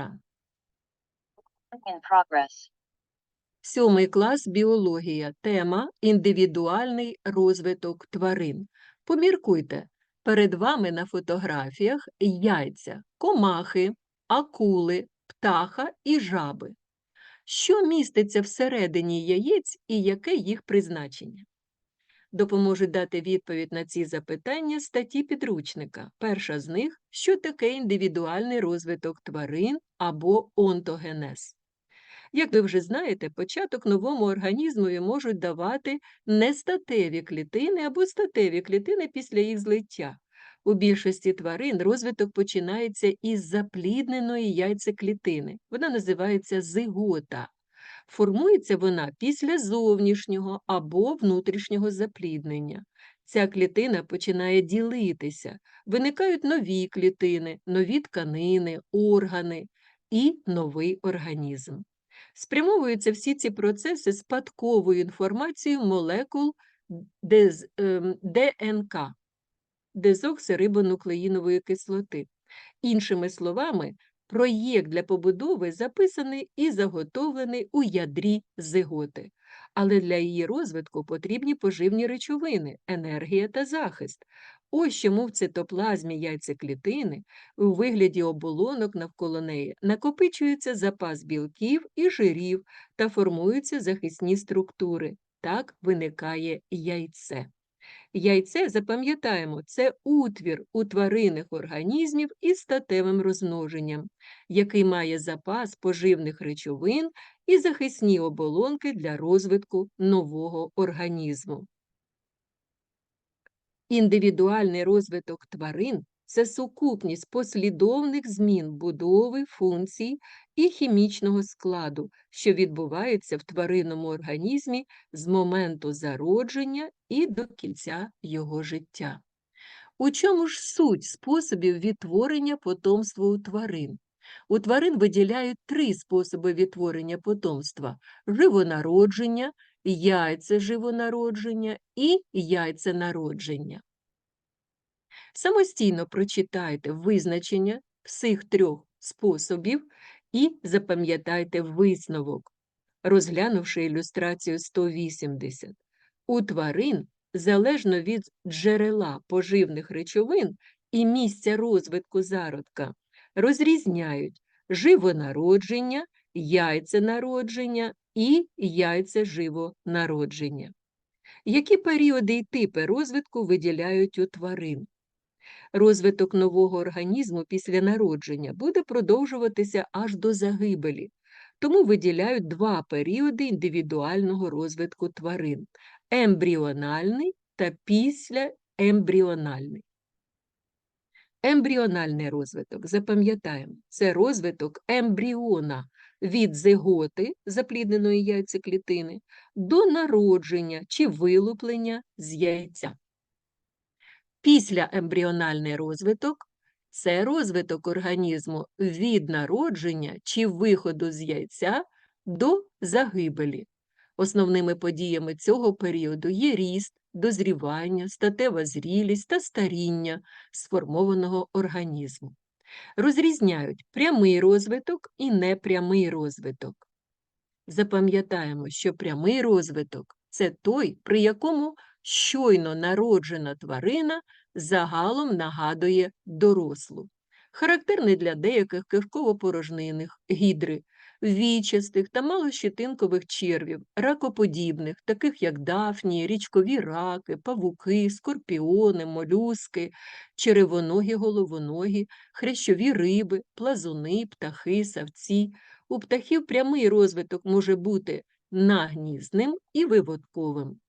екран. In progress. Сьомий клас біологія. Тема індивідуальний розвиток тварин. Поміркуйте. Перед вами на фотографіях яйця, комахи, акули, птаха і жаби. Що міститься всередині яєць і яке їх призначення? Допоможуть дати відповідь на ці запитання статті підручника. Перша з них що таке індивідуальний розвиток тварин або онтогенез. Як ви вже знаєте, початок новому організмові можуть давати нестатеві клітини або статеві клітини після їх злиття. У більшості тварин розвиток починається із заплідненої яйцеклітини. Вона називається зигота. Формується вона після зовнішнього або внутрішнього запліднення. Ця клітина починає ділитися, виникають нові клітини, нові тканини, органи і новий організм. Спрямовуються всі ці процеси спадковою інформацією молекул ем, ДНК дезоксирибонуклеїнової кислоти. Іншими словами, проєкт для побудови записаний і заготовлений у ядрі зиготи. Але для її розвитку потрібні поживні речовини, енергія та захист. Ось чому в цитоплазмі яйцеклітини у вигляді оболонок навколо неї накопичується запас білків і жирів та формуються захисні структури. Так виникає яйце. Яйце, запам'ятаємо, це утвір у тваринних організмів із статевим розмноженням, який має запас поживних речовин і захисні оболонки для розвитку нового організму. Індивідуальний розвиток тварин це сукупність послідовних змін будови, функцій і хімічного складу, що відбувається в тваринному організмі з моменту зародження і до кінця його життя. У чому ж суть способів відтворення потомства у тварин? У тварин виділяють три способи відтворення потомства: живонародження, яйцеживонародження і яйценародження. Самостійно прочитайте визначення всіх трьох способів і запам'ятайте висновок, розглянувши ілюстрацію 180. У тварин, залежно від джерела поживних речовин і місця розвитку зародка, розрізняють живонародження, яйценародження і яйцеживонародження. Які періоди і типи розвитку виділяють у тварин? Розвиток нового організму після народження буде продовжуватися аж до загибелі, тому виділяють два періоди індивідуального розвитку тварин ембріональний та післяембріональний. Ембріональний розвиток, запам'ятаємо, це розвиток ембріона від зиготи заплідненої яйцеклітини до народження чи вилуплення з яйця. Післяембріональний розвиток це розвиток організму від народження чи виходу з яйця до загибелі. Основними подіями цього періоду є ріст, дозрівання, статева зрілість та старіння сформованого організму. Розрізняють прямий розвиток і непрямий розвиток. Запам'ятаємо, що прямий розвиток це той, при якому щойно народжена тварина загалом нагадує дорослу. Характерний для деяких кишково-порожнинних гідри, вічастих та малощетинкових червів, ракоподібних, таких як дафнії, річкові раки, павуки, скорпіони, молюски, черевоногі, головоногі, хрящові риби, плазуни, птахи, савці. У птахів прямий розвиток може бути нагніздним і виводковим.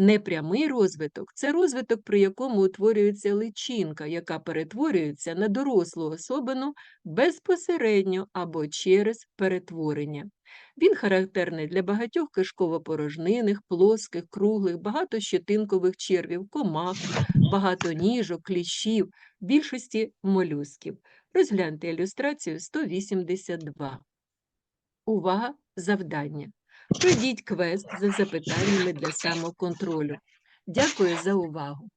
Непрямий розвиток це розвиток, при якому утворюється личинка, яка перетворюється на дорослу особину безпосередньо або через перетворення. Він характерний для багатьох кишково-порожнинних, плоских, круглих, багатощетинкових червів, комах, багатоніжок, кліщів, більшості молюсків. Розгляньте ілюстрацію 182. Увага! Завдання. Пройдіть квест за запитаннями для самоконтролю. Дякую за увагу.